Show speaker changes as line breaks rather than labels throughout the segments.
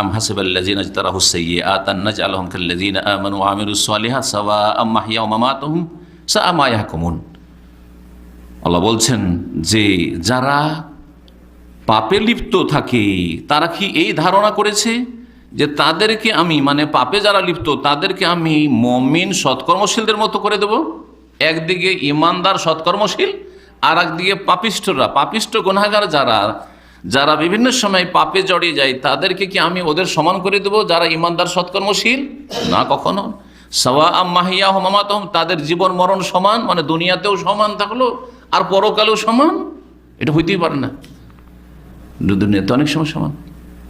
আম হাসিবাল্লাযিনা ইজতারাহু সাইয়্যাত আন নাজআলহুম কাল্লাযিনা আমানু ওয়া আমিলুস সালিহাত মাহইয়া ওয়া মামাতুহুম সাআ মা ইয়াহকুমুন আল্লাহ বলছেন যে যারা পাপে লিপ্ত থাকে, তারা কি এই ধারণা করেছে যে তাদেরকে আমি মানে পাপে যারা লিপ্ত, তাদেরকে আমি মমিন সৎকর্মশীলদের মতো করে দেব? একদিকে ইমানদার সৎকর্মশীল আর একদিকে পাপিষ্টরা পাপিষ্ট গুনাগার যারা যারা বিভিন্ন সময় পাপে জড়িয়ে যায়, তাদেরকে কি আমি ওদের সমান করে দেব যারা ইমানদার, সৎকর্মশীল? না, কখনো। সওয়া মাহিয়া হমামাতহম তাদের জীবন, মরণ সমান মানে দুনিয়াতেও সমান থাকল, আর পরকালেও সমান? এটা হইতেই পারে না। দুনিয়াতে অনেক সময় সমান।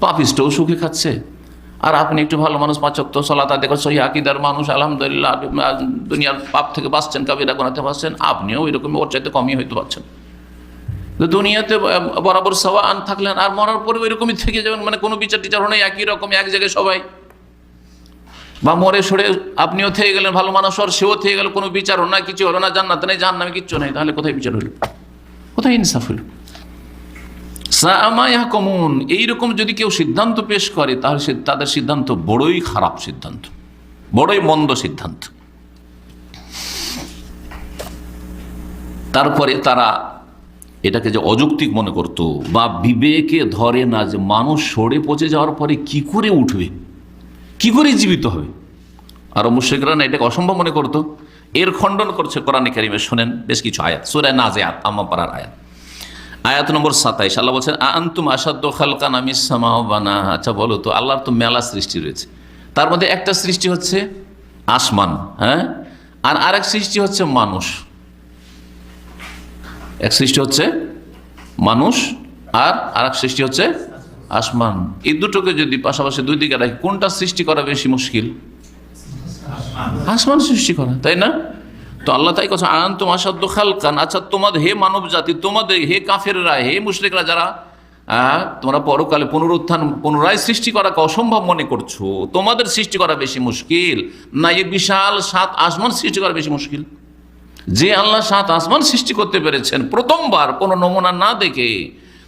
পাপিস্টও সুখে খাচ্ছে। আর আপনি একটু ভালো মানুষ পাচক তো সলাতা দেখো সহি আকিদার মানুষ, আলহামদুলিল্লাহ দুনিয়ার পাপ থেকে বাঁচছেন, কাবিরা গোনাতে বাঁচছেন, আপনিও এরকম ওর চাইতে কমই হইতে পারছেন। দুনিয়াতে বরাবর সওয়া আন থাকলেন আর মরার পরে এরকমই থেকে যাবেন। মানে কোনো বিচার টিচার নেই একই রকম, এক জায়গায় সবাই। বা মরে সরে আপনিও থেকে গেলেন, ভালো মানুষ আর সেও থেকে গেল, কোনো বিচার হলো না, কিছু হলো না, জান্নাত নেই, জাহান্নামে কিচ্ছু নেই। তাহলে কোথায় বিচার হলো? কোথায় ইনসাফ হলো? কমন এইরকম যদি কেউ সিদ্ধান্ত পেশ করে, তাহলে তাদের সিদ্ধান্ত বড়ই খারাপ সিদ্ধান্ত। বড়ই মন্দ সিদ্ধান্ত। তারপরে তারা এটাকে যে অযৌক্তিক মনে করত, বা বিবেকে ধরে না যে মানুষ সরে পচে যাওয়ার পরে কি করে উঠবে? কি করে জীবিত হবে? আরও মুশেকরা না এটাকে অসম্ভব মনে করতো। এর খণ্ডন করছে কোরআনে কারিমে, শোনেন বেশ কিছু আয়াত। সুরায় আয়াত আম্মা পাড়ার আয়াত। আয়াত নম্বর সাতাইশ, আল্লাহ বলছেন আন্তুম আসাদ্দ খালকান আমি বানা? আচ্ছা বলো তো, আল্লাহর তো মেলা সৃষ্টি রয়েছে। তার মধ্যে একটা সৃষ্টি হচ্ছে আসমান হ্যাঁ? আর আরেক সৃষ্টি হচ্ছে মানুষ। এক সৃষ্টি হচ্ছে মানুষ আর আরেক সৃষ্টি হচ্ছে আসমান। এই দুটোকে যদি পাশাপাশি দুই দিকে রাখি, কোনটা সৃষ্টি করা বেশি মুশকিল? আসমান সৃষ্টি করা, তাই না? তো আল্লাহ তাই কথা আন তোমার সাধ্য খালকান আচ্ছা তোমাদের হে মানব জাতি, তোমাদের হে কাফেররা, হে মুশরিকরা যারা তোমরা পরকালে পুনরুত্থান, পুনরায় সৃষ্টি করাকে অসম্ভব মনে করছ, তোমাদের সৃষ্টি করা বেশি মুশকিল। না, এই বিশাল সাত আসমান সৃষ্টি করা বেশি মুশকিল। যে আল্লাহ সাত আসমান সৃষ্টি করতে পেরেছেন প্রথমবার কোনো নমুনা না দেখে,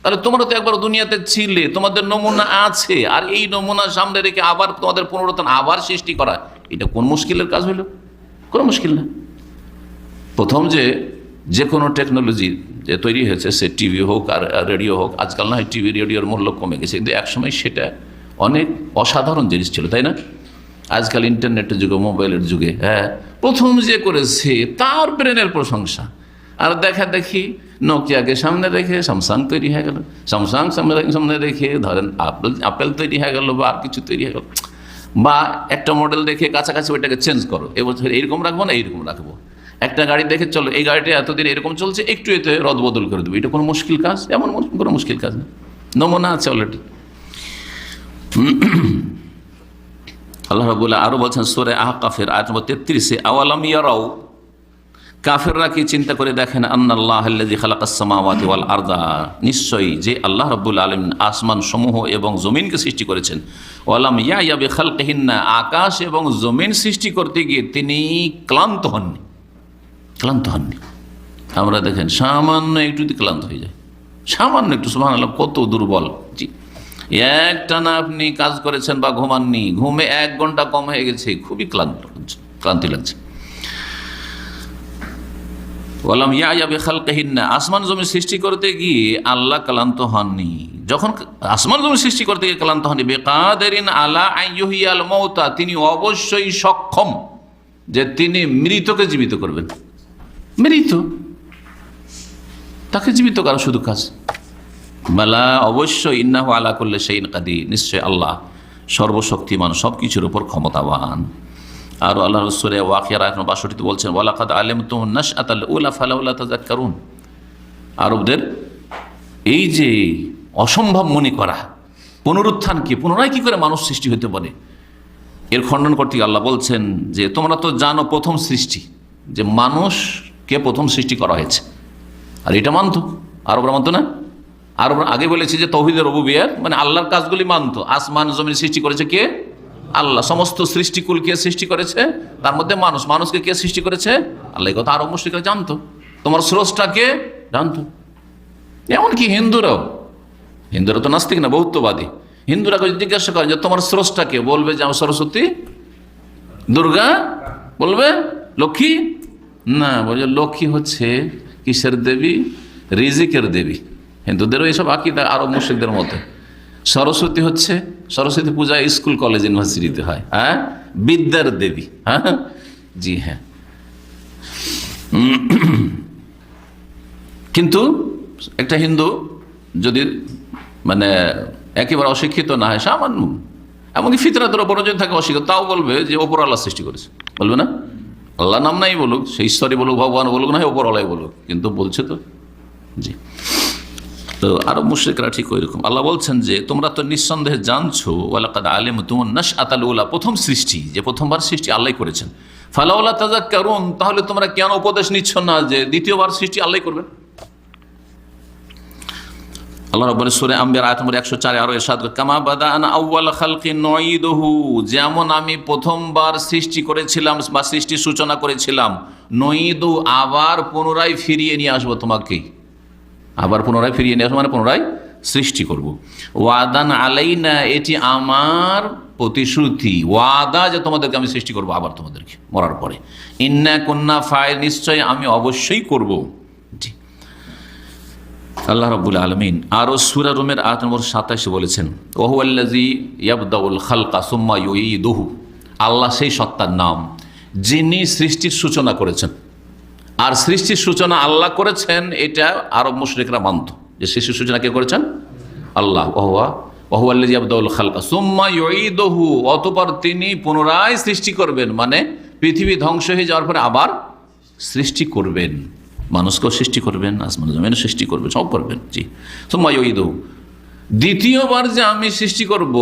তাহলে তোমরা তো একবার দুনিয়াতে ছিলে, তোমাদের নমুনা আছে, আর এই নমুনা সামনে রেখে আবার তোমাদের পুনরুত্থান আবার সৃষ্টি করা, এটা কোন মুশকিলের কাজ হলো? কোনো মুশকিল না। প্রথম যে যে কোনো টেকনোলজি যে তৈরি হয়েছে, সে টিভি হোক আর রেডিও হোক, আজকাল না হয় টিভি রেডিওর মূল্য কমে গেছে, কিন্তু একসময় সেটা অনেক অসাধারণ জিনিস ছিল, তাই না? আজকাল ইন্টারনেটের যুগে মোবাইলের যুগে হ্যাঁ প্রথম যে করেছে, তার ব্রেনের প্রশংসা। আর দেখা দেখি, নোকিয়াকে সামনে রেখে স্যামসাং তৈরি হয়ে গেল। স্যামসাং সামনে সামনে রেখে ধরেন আপেল আপেল তৈরি হয়ে গেল বা আর কিছু তৈরি হয়ে গেল। বা একটা মডেল দেখে কাছাকাছি ওইটাকে চেঞ্জ করো। এবছর এইরকম রাখব না এইরকম রাখব? একটা গাড়ি দেখে চলো, এই গাড়িটা এতদিন এরকম চলছে, একটু এতে রদবদল করে দেবো। এটা কোনো মুশকিল কাজ? এমন কোনো মুশকিল কাজ না। নমুনা আছে অলরেডি আল্লাহ রাবুল্লাহ আরও বলছেন, সোরে আহ কাফের আয়াত নম্বর তেত্রিশে আওয়ালাম কাফেররা কি চিন্তা করে দেখেন, আন্নাল্লাহ খালাকাসমাওয়াতি ওয়াল আরদা? নিশ্চয়ই যে আল্লাহ রব্বুল আলম আসমান সমূহ এবং জমিনকে সৃষ্টি করেছেন। ওয়ালাম ইয়া ইয়াবে খালকাহিন্না আকাশ এবং জমিন সৃষ্টি করতে গিয়ে তিনি ক্লান্ত হননি। ক্লান্ত হননি। আমরা দেখেন, সামান্য একটুতে ক্লান্ত হয়ে যায়। সামান্য একটু সুহান আল্লাহ কত দুর্বল। একটানা আপনি কাজ করেছেন বা ঘুমাননি, ঘুমে এক ঘণ্টা কম হয়ে গেছে, খুবই ক্লান্ত, ক্লান্তি লাগছে। বললাম ইয়া যাবে খালকাহিন্না আসমান জমি সৃষ্টি করতে গিয়ে আল্লাহ ক্লান্ত হননি। যখন আসমান জমি সৃষ্টি করতে গিয়ে ক্লান্ত হননি, বেকাদেরিন আলা আইয়ুহিয়াল মৌতা, তিনি অবশ্যই সক্ষম যে তিনি মৃতকে জীবিত করবেন। মৃত? তাকে জীবিত করা শুধু কাজ। মালা অবশ্যই ইন্নাহ আলা করলে সেই কাদি নিশ্চয় আল্লাহ সর্বশক্তিমান সব কিছুর উপর ক্ষমতাবান। আর আল্লাহ রসুরে ওয়াকিয়ার এখন বাষট্টিতে বলছেন, ওয়ালাকাদ আলেম নাস আতাল উলা ফালাউল্লা তাজাক করুন আরবদের এই যে অসম্ভব মনে করা, পুনরুত্থান কি, পুনরায় কি করে মানুষ সৃষ্টি হতে পারে? এর খণ্ডন করতে আল্লাহ বলছেন যে, তোমরা তো জানো প্রথম সৃষ্টি, যে মানুষকে প্রথম সৃষ্টি করা হয়েছে। আর এটা মানত, আরবরা মানত না? আরবরা আগে বলেছি যে তৌহিদের রবু বিয়ার মানে আল্লাহর কাজগুলি মানত। আসমান জমিন সৃষ্টি করেছে কে? আল্লাহ। সমস্ত সৃষ্টিকুল কে সৃষ্টি করেছে? তার মধ্যে মানুষ। মানুষকে কে সৃষ্টি করেছে? আল্লাহ। কথা আরব মুশ্রিকরা জানতো। তোমার স্রষ্টাকে জানতো। এমনকি হিন্দুরাও। হিন্দুরা তো নাস্তিক না, বহুত্ববাদী। হিন্দুরা জিজ্ঞাসা করেন যে তোমার স্রষ্টাকে বলবে যে আমার সরস্বতী। দুর্গা? বলবে লক্ষ্মী? না বলছে লক্ষ্মী হচ্ছে কিসের দেবী? রিজিকের দেবী। হিন্দুদেরও এইসব আকিদা আরব মুর্শিকদের মতে সরস্বতী হচ্ছে, সরস্বতী পূজা স্কুল, কলেজ, ইউনিভার্সিটিতে হয়। হ্যাঁ? বিদ্যার দেবী। হ্যাঁ? জি হ্যাঁ। কিন্তু একটা হিন্দু যদি মানে একেবারে অশিক্ষিত না হয়, সামান্য। এমনকি ফিতরাতের ওপর যদি থাকে অশিক্ষিত, তাও বলবে যে ওপর আল্লাহ সৃষ্টি করেছে। বলবে না? আল্লাহ নাম নাই বলুক, সেই ঈশ্বরই বলুক, ভগবান বলুক, না হয় ওপর আল্লাহ বলুক। কিন্তু বলছে তো। জি। তো আরব মুশ্রিকরা ঠিক ওই রকম আল্লাহ বলছেন যে, তোমরা তো নিঃসন্দেহে জানছো, ওয়ালাকাদ আলিম তোমার নাস আতালুল্লাহ প্রথম সৃষ্টি, যে প্রথমবার সৃষ্টি আল্লাহ করেছেন। ফালাউল্লাহ তাজা কারণ তাহলে তোমরা কেন উপদেশ নিচ্ছ না যে দ্বিতীয়বার সৃষ্টি আল্লাহ করবেন আল্লাহ রব্বুল সূরা আম্বিয়ার আয়াত নম্বর 104 আরও ইরশাদ কামা বাদানা আউয়াল খালকি নঈদুহু যেমন আমি প্রথমবার সৃষ্টি করেছিলাম বা সৃষ্টির সূচনা করেছিলাম, নঈদু আবার পুনরায় ফিরিয়ে নিয়ে আসব তোমাকেই। আবার পুনরায় ফিরিয়ে নিয়ে আসব মানে পুনরায় সৃষ্টি করব। ওয়াদান আলাইনা, এটি আমার প্রতিশ্রুতি। ওয়াদা যে তোমাদেরকে আমি সৃষ্টি করব আবার তোমাদেরকে মরার পরে। ইন্না কন্যা ফায় নিশ্চয় আমি অবশ্যই করব। জি। আল্লাহ রব্বুল আলমিন আরও সুরা রুমের আট নম্বর সাতাশে বলেছেন ওহু আল্লাজি ইয়াবদাউল খালকা সুম্মা দহু আল্লাহ সেই সত্তার নাম, যিনি সৃষ্টির সূচনা করেছেন। আর সৃষ্টির সূচনা আল্লাহ করেছেন, এটা আরব মুশরিকরা মানত। যে সৃষ্টির সূচনা কে করেছেন? আল্লাহ ওহু দহু তিনি পুনরায় সৃষ্টি করবেন। মানে পৃথিবী ধ্বংস হয়ে যাওয়ার পরে আবার সৃষ্টি করবেন। মানুষকেও সৃষ্টি করবেন, আসমান সৃষ্টি করবেন, সব করবেন। জি। সোম্মা ইদু দ্বিতীয়বার যে আমি সৃষ্টি করব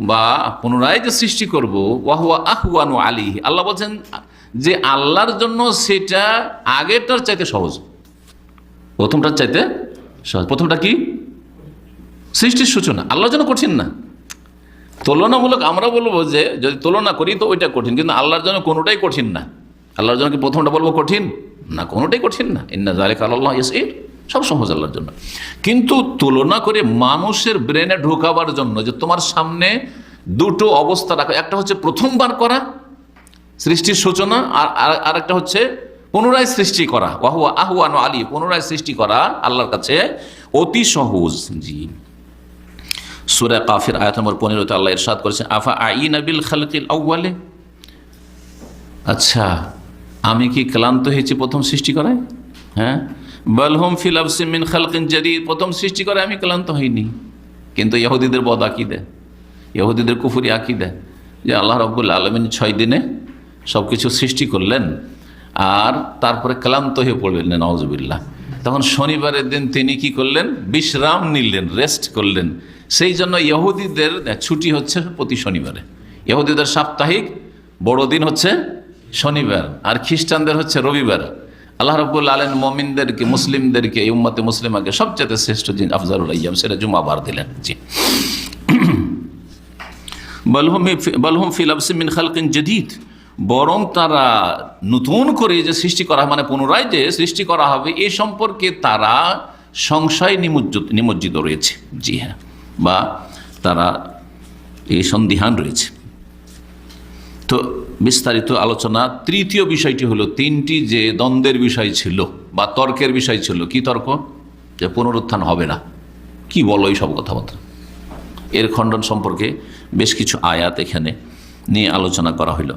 বা পুনরায় যে সৃষ্টি করব ওয়াহুয়া আহওয়ানু আলী আল্লাহ বলছেন যে আল্লাহর জন্য সেটা আগেরটার চাইতে সহজ। প্রথমটার চাইতে সহজ। প্রথমটা কি? সৃষ্টির সূচনা। আল্লাহর জন্য কঠিন না। তুলনামূলক আমরা বলব যে যদি তুলনা করি তো ওইটা কঠিন, কিন্তু আল্লাহর জন্য কোনোটাই কঠিন না। আল্লাহর জন্য কি প্রথমটা বলব কঠিন? না, কোনোটাই কঠিন না। ইন্না জালেক আল্লাহ ইস সব সহজ আল্লাহর জন্য। কিন্তু তুলনা করে মানুষের ব্রেনে ঢোকাবার জন্য যে তোমার সামনে দুটো অবস্থা রাখা, একটা হচ্ছে প্রথমবার করা সৃষ্টির সূচনা আর আর- আর একটা হচ্ছে পুনরায় সৃষ্টি করা। ওয়াহুয়া আহুয়ান আলী পুনরায় সৃষ্টি করা আল্লাহর কাছে অতি সহজ জি সুরা কাফির আয়াত নম্বর পনেরোতে আল্লাহ ইরশাদ করেছেন, আফা আই নাবিল খালকিল আউ্বালে আচ্ছা আমি কি ক্লান্ত হয়েছি প্রথম সৃষ্টি করায় হ্যাঁ? বলহম ফিল আফসিমিন খালকিন যদি প্রথম সৃষ্টি করে আমি ক্লান্ত হইনি। কিন্তু ইহুদিদের বদ আকিদে, ইহুদিদের কুফুরি আকিদে যে আল্লাহ রব্বুল আলমিন ছয় দিনে সব কিছু সৃষ্টি করলেন আর তারপরে ক্লান্ত হয়ে পড়লেন নওয়াজবিল্লাহ তখন শনিবারের দিন তিনি কি করলেন? বিশ্রাম নিলেন, রেস্ট করলেন। সেই জন্য ইহুদিদের ছুটি হচ্ছে প্রতি শনিবারে। ইহুদিদের সাপ্তাহিক বড়দিন হচ্ছে শনিবার, আর খ্রিস্টানদের হচ্ছে রবিবার। আল্লাহ রব্বুল আলম মমিনদেরকে, মুসলিমদেরকে উম্মতে মুসলিমাকে সবচেয়ে শ্রেষ্ঠ দিন, আফজারুল আয়াম সেটা জুমাবার দিলেন। জি। বলহুম বলহুম ফিলাবসিমিন খালকিন জদিদ। বরং তারা নতুন করে যে সৃষ্টি করা মানে পুনরায় যে সৃষ্টি করা হবে, এ সম্পর্কে তারা সংশয় নিমজ্জিত নিমজ্জিত রয়েছে। জি হ্যাঁ বা তারা এই সন্দিহান রয়েছে। তো বিস্তারিত আলোচনা, তৃতীয় বিষয়টি হলো তিনটি যে দ্বন্দ্বের বিষয় ছিল, বা তর্কের বিষয় ছিল, কি তর্ক? যে পুনরুত্থান হবে না। কি বলো এই সব কথাবার্তা? এর খণ্ডন সম্পর্কে বেশ কিছু আয়াত এখানে নিয়ে আলোচনা করা হলো।